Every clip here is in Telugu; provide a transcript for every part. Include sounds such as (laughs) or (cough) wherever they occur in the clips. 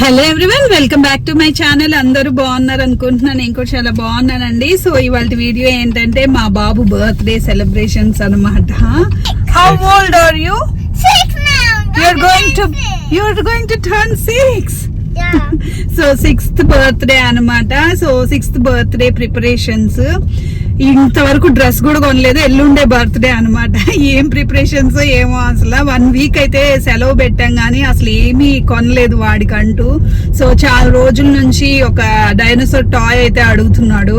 Hello everyone welcome back to my channel అందరూ బాగున్నారు అనుకుంటున్నాను. నేను కూడా చాలా బాగున్నానండి. సో ఇవాళ వీడియో ఏంటంటే మా బాబు బర్త్డే సెలబ్రేషన్స్ అనమాట how old are you. You're going to you're going to turn six. So sixth birthday అన్నమాట. సో సిక్స్త్ బర్త్డే ప్రిపరేషన్స్ ఇంతవరకు డ్రెస్ కూడా కొనలేదు. ఎల్లుండే బర్త్డే అన్నమాట. ఏం ప్రిపరేషన్స్ ఏమో అసలు. వన్ వీక్ అయితే సెలవు పెట్టాం కానీ అసలు ఏమీ కొనలేదు వాడికంటూ. సో చాలా రోజుల నుంచి ఒక డైనోసార్ టాయ్ అయితే అడుగుతున్నాడు.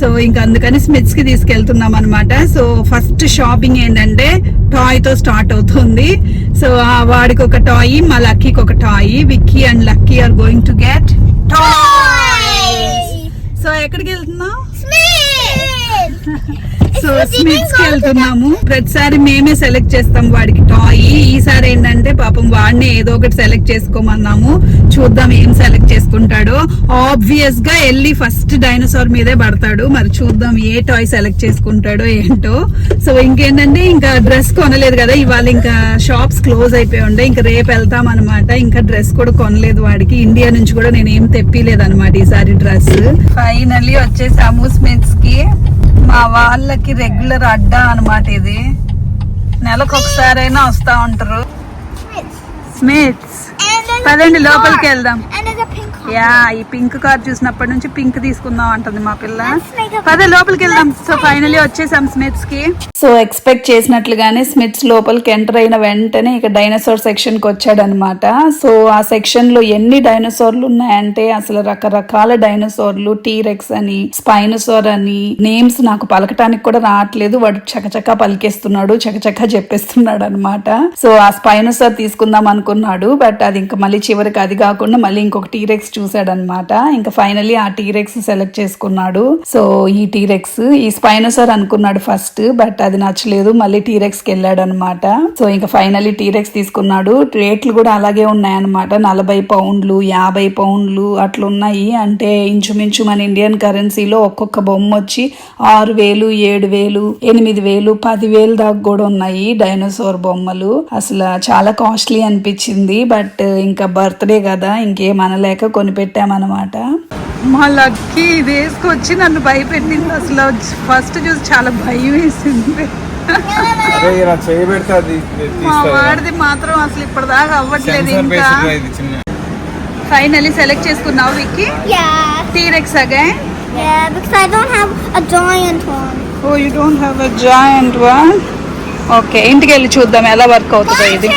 సో ఇంకా అందుకని స్మిత్స్కి తీసుకెళ్తున్నాం అనమాట సో ఫస్ట్ షాపింగ్ ఏంటంటే టాయ్తో స్టార్ట్ అవుతుంది. సో ఆ వాడికి ఒక టాయ్ మా లక్కీకి ఒక toy Vicky and Lucky are going to get toys so ఎక్కడికి వెళ్తున్నాం. (laughs) సో స్మిత్స్కి వెళ్తున్నాము. ప్రతిసారి మేమే సెలెక్ట్ చేస్తాం వాడికి టాయ్ ఈసారి ఏంటంటే పాపం వాడిని ఏదో ఒకటి సెలెక్ట్ చేసుకోమన్నాము. చూద్దాం ఏం సెలెక్ట్ చేసుకుంటాడో. ఆబ్వియస్గా వెళ్ళి ఫస్ట్ డైనోసార్ మీదే పడతాడు. మరి చూద్దాం ఏ టాయ్ సెలెక్ట్ చేసుకుంటాడో ఏంటో. సో ఇంకేంటంటే ఇంకా డ్రెస్ కొనలేదు కదా. ఇవాళ ఇంకా షాప్స్ క్లోజ్ అయిపోయి ఉండే. ఇంకా రేపు వెళ్తాం అనమాట ఇంకా డ్రెస్ కూడా కొనలేదు వాడికి. ఇండియా నుంచి కూడా నేను ఏం తెప్పిలేదు అనమాట ఈసారి డ్రెస్ ఫైనల్లీ వచ్చేసాము స్మిత్స్కి. మా వాళ్ళకి రెగ్యులర్ అడ్డా అన్నమాట ఇది నెలకు ఒకసారైనా వస్తా ఉంటారు. స్మిత్స్ పదండి లోపలికి. వెళ్దాం యా ఈ పింక్ కార్ చూసినప్పటి నుంచి పింక్ తీసుకుందాం అంటుంది మా పిల్ల. పద లోపలికి వెళ్దాం సో ఫైనలీ వచ్చేసాం స్మిత్స్కి సో ఎక్స్పెక్ట్ చేసినట్లుగానే స్మిత్స్ లోపలికి ఎంటర్ అయిన వెంటనే ఇక డైనోసార్ సెక్షన్కి వచ్చాడనమాట సో ఆ సెక్షన్లో ఎన్ని డైనోసార్లు ఉన్నాయంటే అసలు రకరకాల డైనోసార్లు టీరెక్స్ అని స్పైనోసార్ అని నేమ్స్ నాకు పలకటానికి కూడా రావట్లేదు. వాడు చకచకా పలికేస్తున్నాడు చకచకా చెప్పేస్తున్నాడు అనమాట సో ఆ స్పైనోసార్ తీసుకుందాం అనుకున్నాడు బట్ అది ఇంకా మళ్ళీ చివరికి అది కాకుండా మళ్ళీ ఇంకొక టీరెక్స్ చూసాడనమాట. ఇంకా ఫైనలీ ఆ టీరెక్స్ సెలెక్ట్ చేసుకున్నాడు. సో ఈ టీరెక్స్ ఈ స్పైనోసార్ అనుకున్నాడు ఫస్ట్ బట్ అది నచ్చలేదు. మళ్ళీ టీరెక్స్కి వెళ్ళాడు అనమాట సో ఇంకా ఫైనలీ టీరెక్స్ తీసుకున్నాడు. రేట్లు కూడా అలాగే ఉన్నాయన్నమాట. నలభై పౌండ్లు యాభై పౌండ్లు అట్లున్నాయి. అంటే ఇంచుమించు మన ఇండియన్ కరెన్సీలో ఒక్కొక్క బొమ్మ వచ్చి ఆరు వేలు ఏడు వేలు ఎనిమిది వేలు పది వేలు దాకా కూడా ఉన్నాయి డైనోసార్ బొమ్మలు. అసలు చాలా కాస్ట్లీ అనిపించింది. బట్ ఇంకా బర్త్డే కదా. ఇంకేం అనలేక కొనిపెట్టామన్నమాట మా లక్కీ ఇది వేసుకొచ్చి నన్ను భయపెట్టింది. అసలు ఫస్ట్ చూసి చాలా భయం వేసింది. మా వాడిది మాత్రం అసలు ఇప్పటిదాకా అవ్వట్లేదు ఇంకా. ఫైనలీ సెలెక్ట్ చేసుకున్నావు విక్కీ. టీరెక్స్ అగే Yeah, because I don't have a giant one. Oh you don't have a giant one okay ఇంటికి వెళ్ళి చూద్దాం ఎలా వర్క్ అవుతుందో ఇది.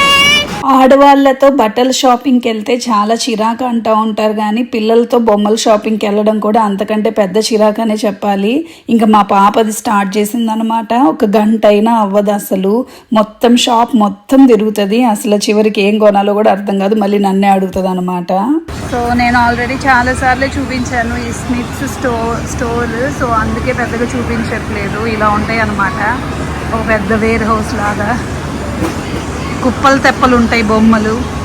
ఆడవాళ్ళతో బట్టల షాపింగ్కి వెళ్తే చాలా చిరాకు అంటూ ఉంటారు కానీ పిల్లలతో బొమ్మల షాపింగ్కి వెళ్ళడం కూడా అంతకంటే పెద్ద చిరాకు అనే చెప్పాలి. ఇంకా మా పాపది స్టార్ట్ చేసిందనమాట. ఒక గంట అయినా అవ్వదు అసలు. మొత్తం షాప్ మొత్తం తిరుగుతుంది. అసలు చివరికి ఏం కొనాలో కూడా అర్థం కాదు. మళ్ళీ నన్నే అడుగుతుంది అనమాట సో నేను ఆల్రెడీ చాలాసార్లు చూపించాను ఈ స్నిప్స్ స్టోర్ స్టోర్. సో అందుకే పెద్దగా చూపించట్లేదు. ఇలా ఉంటాయి అనమాట ఒక పెద్ద వేర్ హౌస్ లాగా. కుప్పలు తెప్పలు ఉంటాయి బొమ్మలు.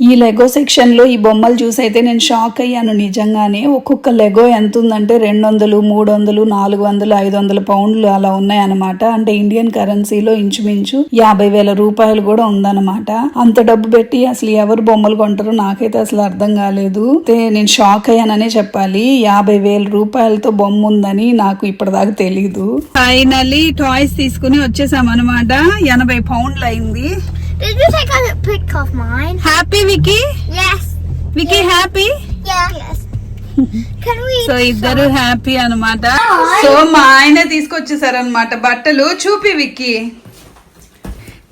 ఈ లెగో సెక్షన్లో ఈ బొమ్మలు చూసి అయితే నేను షాక్ అయ్యాను. నిజంగానే ఒక్కొక్క లెగో ఎంత ఉందంటే రెండు వందలు మూడు వందలు నాలుగు వందలు ఐదు వందల పౌండ్లు అలా ఉన్నాయన్నమాట. అంటే ఇండియన్ కరెన్సీలో ఇంచుమించు యాభై వేల రూపాయలు కూడా ఉందన్నమాట. అంత డబ్బు పెట్టి అసలు ఎవరు బొమ్మలు కొంటారో నాకైతే అసలు అర్థం కాలేదు. నేను షాక్ అయ్యాననే చెప్పాలి. యాభై వేల రూపాయలతో బొమ్మ ఉందని నాకు ఇప్పటిదాకా తెలీదు. ఫైనలీ టాయ్స్ తీసుకుని వచ్చేసాం అనమాట ఎనభై పౌండ్లు అయింది Did you take a pic of mine? Happy Vicky Yes. Vicky happy Yeah. Yes. (laughs) Can we? So ఇద్దరు హ్యాపీ అన్నమాట సో మా ఆయన తీసుకొచ్చేసారు అనమాట బట్టలు చూపి విక్కీ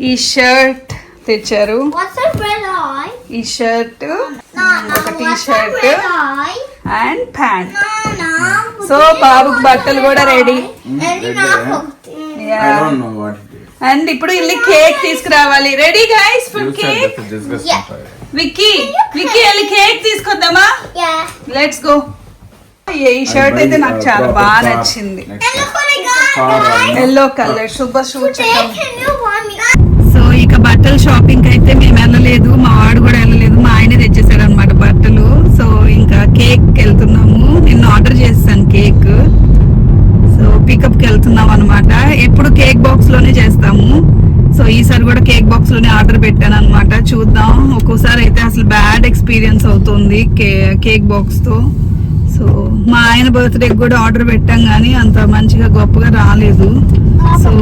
ఈ షర్ట్ తెచ్చారు What's a red eye? ఈ షర్ట్ No, no. ఒక T shirt? And pant. So బాబుకి బట్టలు కూడా రెడీ అండ్ ఇప్పుడు ఇల్లు కేక్ తీసుకురావాలి. Ready guys for cake. Vicky Vicky వెళ్ళి కేక్ తీసుకొద్దామా. లెట్స్ గో ఈ షర్ట్ అయితే నాకు చాలా బాగా నచ్చింది. Yellow colour super me? So ఇక బట్టల షాపింగ్ అయితే మేము వెళ్ళలేదు. మా వాడు కూడా వెళ్ళలేదు. మా ఆయన తెచ్చేసాడు అనమాట బట్టలు. సో ఇంకా కేక్ వెళ్తున్నాము. నిన్న ఆర్డర్ చేస్తాను కేక్. పికప్కి పికప్కి వెళ్తున్నాం అనమాట ఎప్పుడు కేక్ బాక్స్లోనే చేస్తాము. సో ఈసారి కూడా కేక్ బాక్స్లోనే ఆర్డర్ పెట్టాను అనమాట చూద్దాం. ఒక్కోసారి అయితే అసలు బ్యాడ్ ఎక్స్పీరియన్స్ అవుతుంది కే కేక్ బాక్స్తో. సో మా ఆయన బర్త్డే కూడా ఆర్డర్ పెట్టాం కానీ అంత మంచిగా గొప్పగా రాలేదు. సో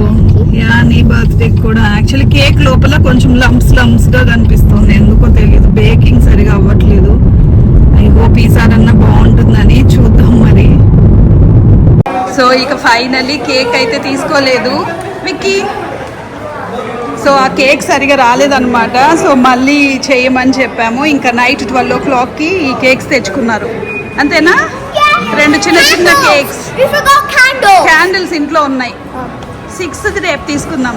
యా నీ బర్త్డే కూడా. యాక్చువల్లీ కేక్ లోపల కొంచెం లంప్స్ లంప్స్గా కనిపిస్తుంది. ఎందుకో తెలియదు. బేకింగ్ సరిగా అవ్వట్లేదు. ఐ హోప్ ఈసారన్నా బాగుంటుందని చూద్దాం మరి. సో ఇక ఫైనల్లీ కేక్ అయితే తీసుకోలేదు. విక్కీ సో ఆ కేక్ సరిగా రాలేదన్నమాట. సో మళ్ళీ చేయమని చెప్పాము. ఇంకా నైట్ ట్వెల్వ్ ఓ క్లాక్కి ఈ కేక్స్ తెచ్చుకున్నారు. అంతేనా? రెండు చిన్న చిన్న కేక్స్. క్యాండిల్స్ ఇంట్లో ఉన్నాయి. సిక్స్త్ రేపు తీసుకుందాం.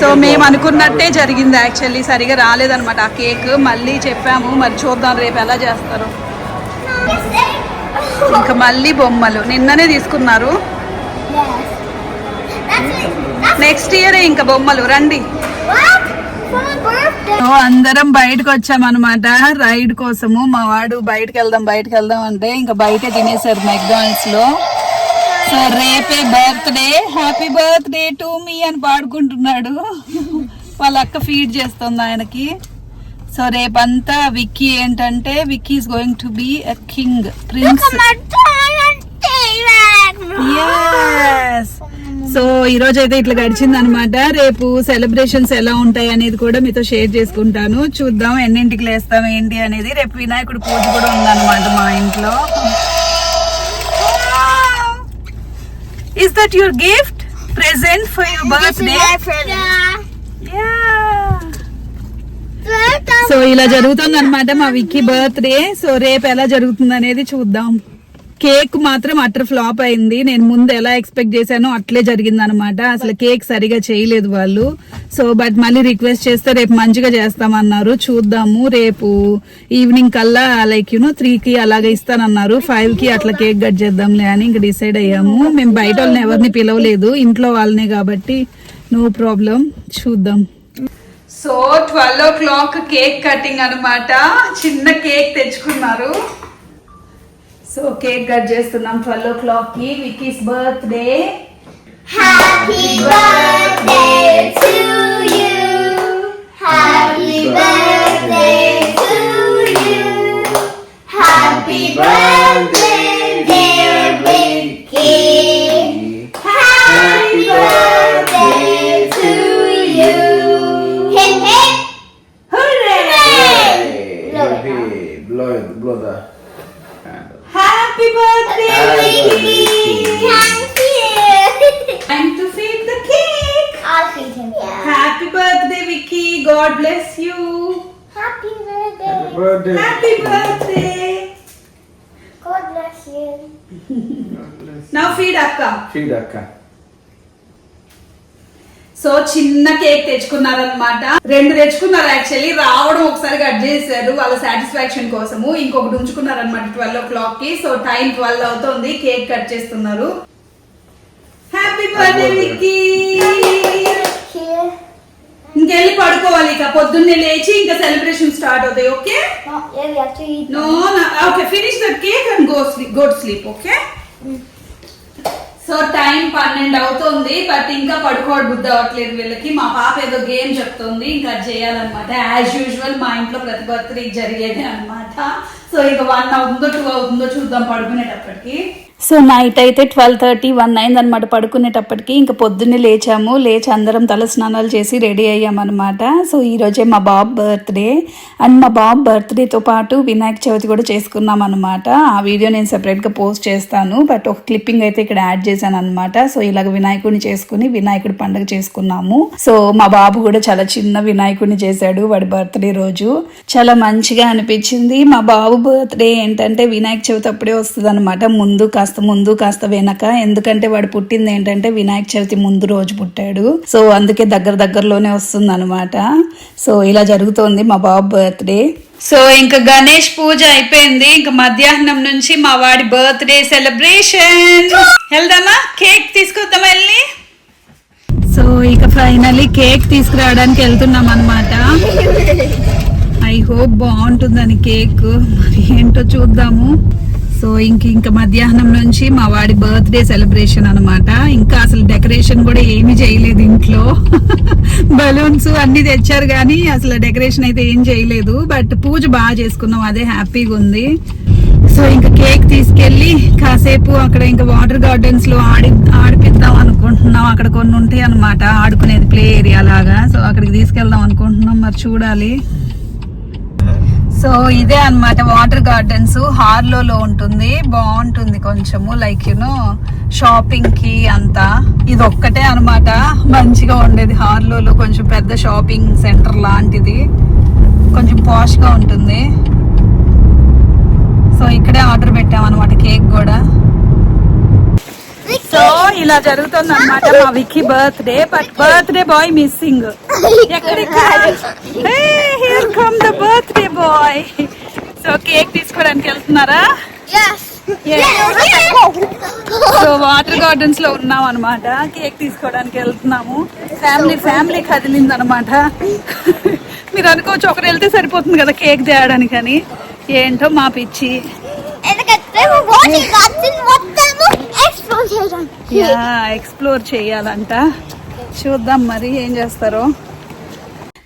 సో మేము అనుకున్నట్టే జరిగింది యాక్చువల్లీ సరిగా రాలేదన్నమాట ఆ కేక్ మళ్ళీ చెప్పాము. మరి చూద్దాం రేపు ఎలా చేస్తారు. ఇంకా మళ్ళీ బొమ్మలు. నిన్ననే తీసుకున్నారు. నెక్స్ట్ ఇయరే ఇంకా బొమ్మలు. రండి. అందరం బయటకు వచ్చామన్నమాట. రైడ్ కోసము. మా వాడు బయటకు వెళ్దాం బయటకు వెళ్దాం అంటే ఇంకా బయట తినేసారు మెక్డానల్డ్స్లో. సో రేపే birthday happy birthday to me అని పాడుకుంటున్నాడు. వాళ్ళ అక్క ఫీడ్ చేస్తుంది ఆయనకి. సో రేపంతా విక్కీ ఏంటంటే Vicky going to be a king prince. So ఈ రోజు అయితే ఇట్లా గడిచింది అనమాట రేపు సెలబ్రేషన్స్ ఎలా ఉంటాయి అనేది కూడా మీతో షేర్ చేసుకుంటాను. చూద్దాం ఎన్నింటికి లేస్తాం ఏంటి అనేది. రేపు వినాయకుడు పూజ కూడా ఉందన్నమాట మా ఇంట్లో. Is that your gift present for your birthday so ఇలా జరుగుతుంది అనమాట మా విక్కీ బర్త్డే. సో రేపు ఎలా జరుగుతుంది అనేది చూద్దాం. కేక్ మాత్రం అటర్ ఫ్లాప్ అయింది. నేను ముందు ఎలా ఎక్స్పెక్ట్ చేశానో అట్లే జరిగింది అనమాట అసలు కేక్ సరిగా చేయలేదు వాళ్ళు. సో బట్ మళ్ళీ రిక్వెస్ట్ చేస్తే రేపు మంచిగా చేస్తామన్నారు. చూద్దాము. రేపు ఈవినింగ్ కల్లా లైక్ యూనో త్రీ కి అలాగే ఇస్తానన్నారు. ఫైవ్కి అట్లా కేక్ కట్ చేద్దాంలే అని ఇంకా డిసైడ్ అయ్యాము. మేము బయట వాళ్ళని ఎవరిని పిలవలేదు. ఇంట్లో వాళ్ళనే కాబట్టి నో ప్రాబ్లం. చూద్దాం. So twelve o'clock cake cutting అనమాట చిన్న కేక్ తెచ్చుకున్నారు. సో కేక్ కట్ చేస్తున్నాం ట్వెల్వ్ ఓ క్లాక్కి Vicky's birthday Happy birthday to you. Happy birthday అక్క. సో చిన్న కేక్ తెచ్చుకున్నారనమాట రెండు తెచ్చుకున్నారు యాక్చువల్లీ. రావడం ఒకసారి కట్ చేశారు వాళ్ళ సాటిస్ఫాక్షన్ కోసము. ఇంకొకటి ఉంచుకున్నారనమాట ట్వెల్వ్ ఓ క్లాక్కి సో టైం ట్వెల్వ్ అవుతుంది. కేక్ కట్ చేస్తున్నారు. Happy birthday Vicky. ఇంకెళ్ళి పడుకోవాలి ఇక. పొద్దున్నే లేచి ఇంకా సెలబ్రేషన్ స్టార్ట్ అవుతాయి okay. No okay finish that cake and go sleep go sleep okay? So time పన్నెండు అవుతుంది బట్ ఇంకా పడుకోవడం బుద్ధి అవ్వట్లేదు వీళ్ళకి. మా పాప ఏదో గేమ్ చెప్తుంది ఇంకా చేయాలన్నమాట. యాజ్ యూజువల్ మా ఇంట్లో ప్రతి బర్త్డే జరిగేది అన్నమాట. సో ఇక వన్ అవుతుందో టూ అవుతుందో చూద్దాం పడుకునేటప్పటికి. సో నైట్ అయితే ట్వెల్వ్ థర్టీ వన్ అయింది అనమాట పడుకునేటప్పటికి ఇంకా పొద్దున్నే లేచాము. లేచి అందరం తల స్నానాలు చేసి రెడీ అయ్యామన్నమాట. సో ఈరోజే మా బాబు బర్త్డే. అండ్ మా బాబు బర్త్డేతో పాటు వినాయక చవితి కూడా చేసుకున్నాం అనమాట ఆ వీడియో నేను సెపరేట్గా పోస్ట్ చేస్తాను. బట్ ఒక క్లిప్పింగ్ అయితే ఇక్కడ యాడ్ చేశాను అనమాట సో ఇలాగ వినాయకుడిని చేసుకుని వినాయకుడి పండుగ చేసుకున్నాము. సో మా బాబు కూడా చాలా చిన్న వినాయకుడిని చేశాడు వాడి బర్త్డే రోజు. చాలా మంచిగా అనిపించింది. మా బాబు బర్త్డే ఏంటంటే వినాయక చవితి అప్పుడే వస్తుంది అనమాట ముందు కాస్త కాస్త ముందు కాస్త వెనక. ఎందుకంటే వాడు పుట్టింది ఏంటంటే వినాయక చవితి ముందు రోజు పుట్టాడు. సో అందుకే దగ్గర దగ్గరలోనే వస్తుంది అనమాట సో ఇలా జరుగుతోంది మా బాబు బర్త్డే. సో ఇంకా గణేష్ పూజ అయిపోయింది. ఇంకా మధ్యాహ్నం నుంచి మా వాడి బర్త్డే సెలబ్రేషన్. వెళ్దామా? కేక్ తీసుకొద్దామా వెళ్ళి? సో ఇక ఫైనల్లీ కేక్ తీసుకురావడానికి వెళ్తున్నాం అనమాట ఐ హోప్ బాగుంటుందని కేక్. మరి ఏంటో చూద్దాము. సో ఇంక ఇంకా మధ్యాహ్నం నుంచి మా వాడి బర్త్డే సెలబ్రేషన్ అనమాట ఇంకా అసలు డెకరేషన్ కూడా ఏమీ చేయలేదు ఇంట్లో. (laughs) బలూన్స్ అన్ని తెచ్చారు కానీ అసలు డెకరేషన్ అయితే ఏం చేయలేదు. బట్ పూజ బాగా చేసుకున్నాం అదే హ్యాపీగా ఉంది. సో ఇంకా కేక్ తీసుకెళ్ళి కాసేపు అక్కడ ఇంకా వాటర్ గార్డెన్స్లో ఆడి ఆడిపిద్దాం అనుకుంటున్నాం. అక్కడ కొన్ని ఉంటాయి అనమాట ఆడుకునేది ప్లే ఏరియా లాగా. సో అక్కడికి తీసుకెళ్దాం అనుకుంటున్నాం మరి చూడాలి. సో ఇదే అన్నమాట వాటర్ గార్డెన్స్ హార్లోలో ఉంటుంది. బాగుంటుంది కొంచెము లైక్ యూనో షాపింగ్కి అంతా. ఇది ఒక్కటే అన్నమాట. మంచిగా ఉండేది హార్లోలో కొంచెం పెద్ద షాపింగ్ సెంటర్ లాంటిది. కొంచెం పాష్గా ఉంటుంది. సో ఇక్కడే ఆర్డర్ పెట్టాం అనమాట కేక్ కూడా. సో ఇలా జరుగుతుంది అనమాట మా Vicky birthday but birthday boy missing come the birthday boy so cake తీసుకోవడానికి వెళ్తున్నారా. సో వాటర్ గార్డెన్స్లో ఉన్నాం అనమాట కేక్ తీసుకోవడానికి వెళ్తున్నాము. ఫ్యామిలీ ఫ్యామిలీ కదిలింది అనమాట మీరు అనుకోవచ్చు ఒకరు వెళ్తే సరిపోతుంది కదా కేక్ తేయడానికి అని. ఏంటో మా పిచ్చి. ఎక్స్ప్లోర్ చేయాలంట. చూద్దాం మరి ఏం చేస్తారో.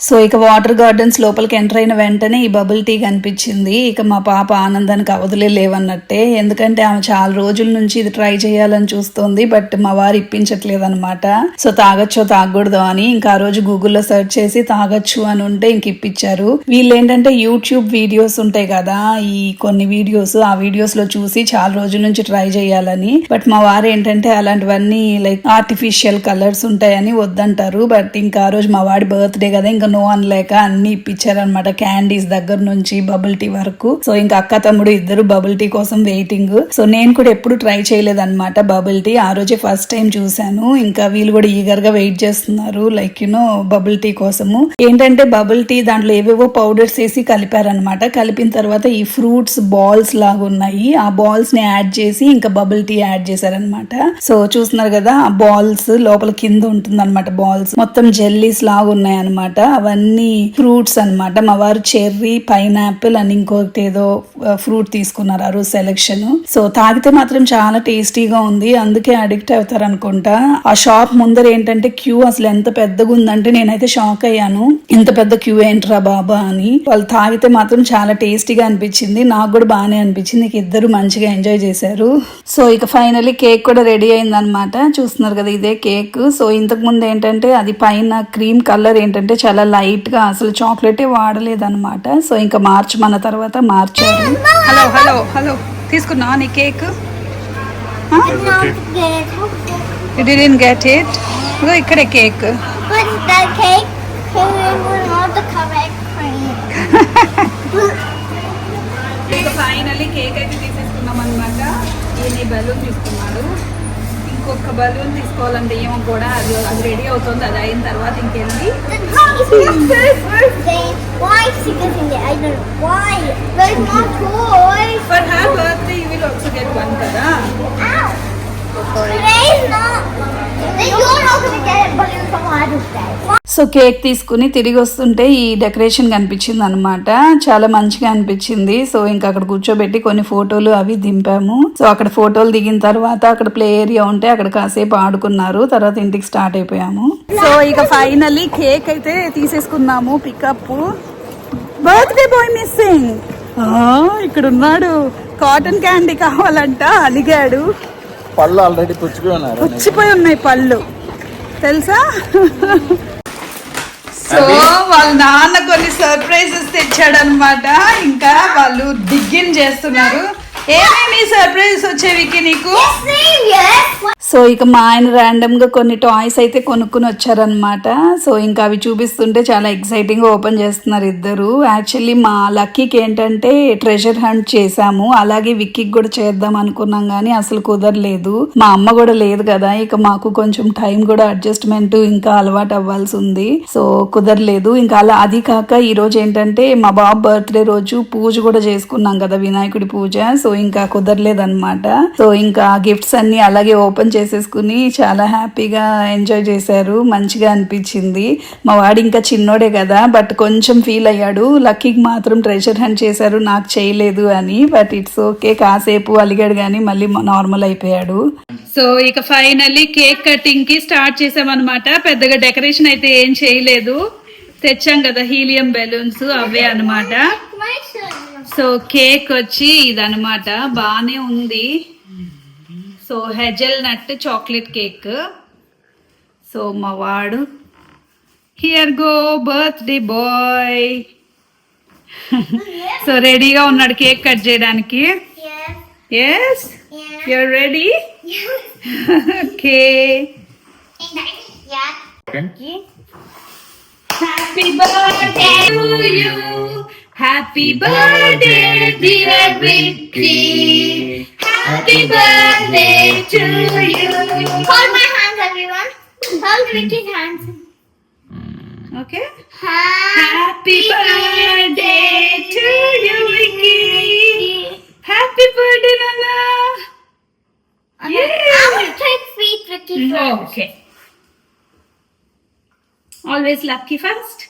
సో ఇక వాటర్ గార్డెన్స్ లోపలికి ఎంటర్ అయిన వెంటనే ఈ బబుల్ టీ కనిపించింది. ఇక మా పాప ఆనందానికి అవధులే లేవన్నట్టే. ఎందుకంటే ఆమె చాలా రోజుల నుంచి ఇది ట్రై చేయాలని చూస్తోంది బట్ మా వారు ఇప్పించట్లేదు అనమాట సో తాగొచ్చో తాగకూడదు అని ఇంకా ఆ రోజు గూగుల్లో సెర్చ్ చేసి తాగొచ్చు అని ఉంటే ఇంక ఇప్పించారు. వీళ్ళు ఏంటంటే యూట్యూబ్ వీడియోస్ ఉంటాయి కదా ఈ కొన్ని వీడియోస్ ఆ వీడియోస్లో చూసి చాలా రోజుల నుంచి ట్రై చేయాలని. బట్ మా వారు ఏంటంటే అలాంటివన్నీ లైక్ ఆర్టిఫిషియల్ కలర్స్ ఉంటాయని వద్దంటారు. బట్ ఇంకా ఆ రోజు మా వాడి బర్త్డే కదా ఇంకా నో అనలేక అన్ని ఇప్పించారనమాట క్యాండీస్ దగ్గర నుంచి బబుల్ టీ వరకు. సో ఇంకా అక్క తమ్ముడు ఇద్దరు బబుల్ టీ కోసం వెయిటింగ్. సో నేను కూడా ఎప్పుడు ట్రై చేయలేదన్నమాట బబుల్ టీ. ఆ రోజే ఫస్ట్ టైం చూశాను. ఇంకా వీళ్ళు కూడా ఈగర్గా వెయిట్ చేస్తున్నారు like you know bubble tea కోసము. ఏంటంటే బబుల్ టీ దాంట్లో ఏవేవో పౌడర్స్ వేసి కలిపారనమాట కలిపిన తర్వాత ఈ ఫ్రూట్స్ బాల్స్ లాగా ఉన్నాయి. ఆ బాల్స్ని యాడ్ చేసి ఇంకా బబుల్ టీ యాడ్ చేశారనమాట సో చూస్తున్నారు కదా ఆ బాల్స్ లోపల కింద ఉంటుంది అనమాట బాల్స్. మొత్తం జెల్లీస్ లాగా ఉన్నాయి అనమాట అవన్నీ ఫ్రూట్స్ అన్నమాట. మా వారు చెర్రీ పైనాపిల్ అని ఇంకొకటి ఏదో ఫ్రూట్ తీసుకున్నారు ఆ రోజు సెలెక్షన్. సో తాగితే మాత్రం చాలా టేస్టీగా ఉంది. అందుకే అడిక్ట్ అవుతారు అనుకుంటా ఆ షాప్ ముందర ఏంటంటే క్యూ అసలు ఎంత పెద్దగా ఉందంటే నేనైతే షాక్ అయ్యాను. ఇంత పెద్ద క్యూ ఏంట్రా బాబా అని. వాళ్ళు తాగితే మాత్రం చాలా టేస్టీగా అనిపించింది. నాకు కూడా బాగానే అనిపించింది. ఇద్దరు మంచిగా ఎంజాయ్ చేశారు. సో ఇక ఫైనలీ కేక్ కూడా రెడీ అయింది అనమాట చూస్తున్నారు కదా ఇదే కేక్. సో ఇంతకు ముందు ఏంటంటే అది పైన క్రీమ్ కలర్ ఏంటంటే చాలా లైట్గా అసలు చాక్లెటే వాడలేదు అనమాట సో ఇంకా మార్చమన్న తర్వాత మార్చారు. Hello hello hello. తీసుకున్నావా నీ కేక్? డిడెంట్ గెట్ ఇట్ ఇక్కడే కేక్. ఫైనల్లీ (laughs) కేక్ అయితే తీసేసుకున్నాం అనమాట ఈయన బలూన్ తీసుకున్నాడు. ఇంకొక బలూన్ తీసుకోవాలంటే ఏమో కూడా అది అది రెడీ అవుతుంది అది అయిన తర్వాత ఇంకెళ్ళి. For have birthday you will also get one కదా సో కేక్ తీసుకుని తిరిగి వస్తుంటే ఈ డెకరేషన్ కనిపించింది అనమాట చాలా మంచిగా అనిపించింది. సో ఇంకా అక్కడ కూర్చోబెట్టి కొన్ని ఫోటోలు అవి దింపాము. సో అక్కడ ఫోటోలు దిగిన తర్వాత అక్కడ ప్లే ఏరియా ఉంటే అక్కడ కాసేపు ఆడుకున్నారు. తర్వాత ఇంటికి స్టార్ట్ అయిపోయాము. సో ఇక ఫైనల్లీ కేక్ అయితే తీసేసుకున్నాము పికప్ బర్త్డే బాయ్ మిస్సింగ్. ఇక్కడ ఉన్నాడు కాటన్ క్యాండీ కావాలంట అలిగాడు. పళ్ళు ఆల్రెడీ పుచ్చిపోయి ఉన్నారు పుచ్చిపోయి ఉన్నాయి పళ్ళు. తెలుసా? సో వాళ్ళ నాన్న కొన్ని సర్ప్రైజెస్ తెచ్చాడనమాట ఇంకా వాళ్ళు డిగ్గిన్ చేస్తున్నారు. ఏమేమి సర్ప్రైజెస్ వచ్చేవికి నీకు? సో ఇక మా ఆయన ర్యాండమ్గా కొన్ని టాయ్స్ అయితే కొనుక్కుని వచ్చారనమాట సో ఇంకా అవి చూపిస్తుంటే చాలా ఎక్సైటింగ్గా ఓపెన్ చేస్తున్నారు ఇద్దరు. యాక్చువల్లీ మా లక్కీకి ఏంటంటే ట్రెజర్ హంట్ చేసాము అలాగే విక్కీకి కూడా చేద్దాం అనుకున్నాం కానీ అసలు కుదరలేదు. మా అమ్మ కూడా లేదు కదా ఇక మాకు కొంచెం టైం కూడా అడ్జస్ట్మెంట్ ఇంకా అలవాటు అవ్వాల్సి ఉంది. సో కుదరలేదు. ఇంకా అలా అది కాక ఈ రోజు ఏంటంటే మా బాబు బర్త్డే రోజు పూజ కూడా చేసుకున్నాం కదా వినాయకుడి పూజ. సో ఇంకా కుదరలేదన్నమాట. సో ఇంకా గిఫ్ట్స్ అన్ని అలాగే ఓపెన్ చేసేసుకుని చాలా హ్యాపీగా ఎంజాయ్ చేశారు. మంచిగా అనిపించింది. మా వాడు ఇంకా చిన్నోడే కదా బట్ కొంచెం ఫీల్ అయ్యాడు. లక్కీకి మాత్రం ట్రెజర్ హంట్ చేశారు. నాకు చేయలేదు అని బట్ ఇట్స్ ఓకే కాసేపు అలిగాడు కానీ మళ్ళీ నార్మల్ అయిపోయాడు. సో ఇక ఫైనల్లీ కేక్ కటింగ్కి స్టార్ట్ చేసామన్నమాట పెద్దగా డెకరేషన్ అయితే ఏం చేయలేదు. తెచ్చాం కదా హీలియం బెలూన్స్ అవే son. సో కేక్ వచ్చి ఇదనమాట బాగానే ఉంది. So hazelnut chocolate cake. So మా వాడు here go birthday boy so రెడీగా ఉన్నాడు కేక్ కట్ చేయడానికి. Yes. Yes. You're ready. Okay Happy birthday to you. Happy birthday, dear Vicky. Happy birthday to you. Hold my hands, everyone. Hold Vicky's hands. Okay? Happy, birthday, to you, Vicky. Happy birthday, Nana. Okay. I will take feet, Vicky. Okay. Always Lucky first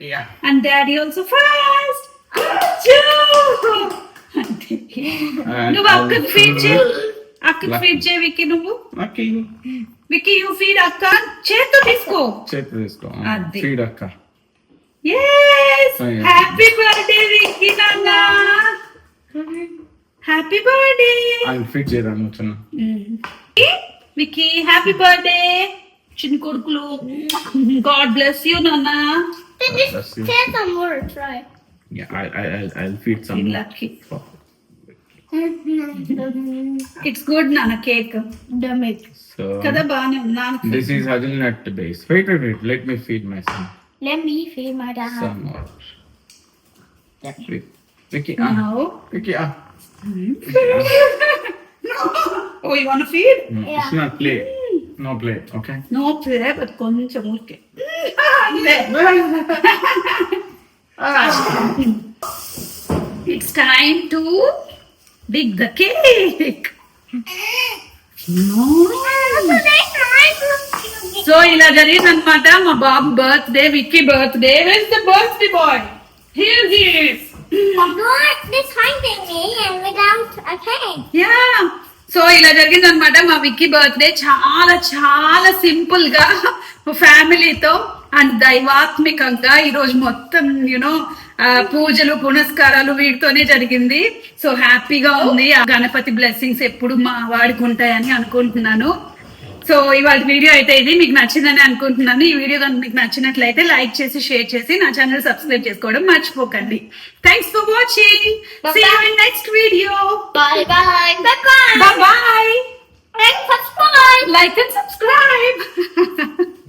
Yeah. And daddy also first నువ్వు అక్కకు ఫీడ్ చేయి అక్కకు ఫీడ్ చేయి విక్కీ నువ్వు. విక్కీ యూ ఫీడ్ అక్క? చేత్తో తీసుకో. చేతి తీసుకో. ఫీడ్ అక్క. Oh. హ్యాపీ బర్త్డే విక్కీ నాన్న. హ్యాపీ బర్త్డే ఫీడ్ చేయడానికి వచ్చిన విక్కీ హ్యాపీ బర్త్డే చిన్న కొడుకులు గాడ్ బ్లెస్ యూ నాన్న Then just Let's see. say some more, try. Yeah, I, I, I'll, I'll feed some. Lucky for- (laughs) it's good నాన్న కేక్ Dumb it. So, కదా బాగానే ఉంది నాన్న this is hazelnut base. Wait, wait, wait. Let me feed my son Let me feed my dad. some more. Wait. Vicky, ah. Now. Vicky, ah. (laughs) Oh, you want to feed? No, Yeah. it's not play. No play, okay? No play, but కొంచెం ఊరికే It's time to dig the cake. No. So ఇలా జరిగిందనమాట మా బాబు birthday Vicky birthday when the birthday boy here he is Not this hiding me and without a cake. Yeah so ఇలా జరిగిందనమాట మా విక్కీ బర్త్డే చాలా చాలా సింపుల్గా ఫ్యామిలీతో అండ్ దైవాత్మికంగా ఈ రోజు మొత్తం యునో పూజలు పునస్కారాలు వీటితోనే జరిగింది. సో హ్యాపీగా ఉంది. ఆ గణపతి బ్లెస్సింగ్స్ ఎప్పుడు మా వాడికి ఉంటాయని అనుకుంటున్నాను. సో ఇవాళ వీడియో అయితే ఇది. మీకు నచ్చిందని అనుకుంటున్నాను. ఈ వీడియో కనుక మీకు నచ్చినట్లయితే లైక్ చేసి షేర్ చేసి నా ఛానల్ సబ్స్క్రైబ్ చేసుకోవడం మర్చిపోకండి. Thanks for watching see you in next video bye. Bye bye. Bye bye. And (laughs)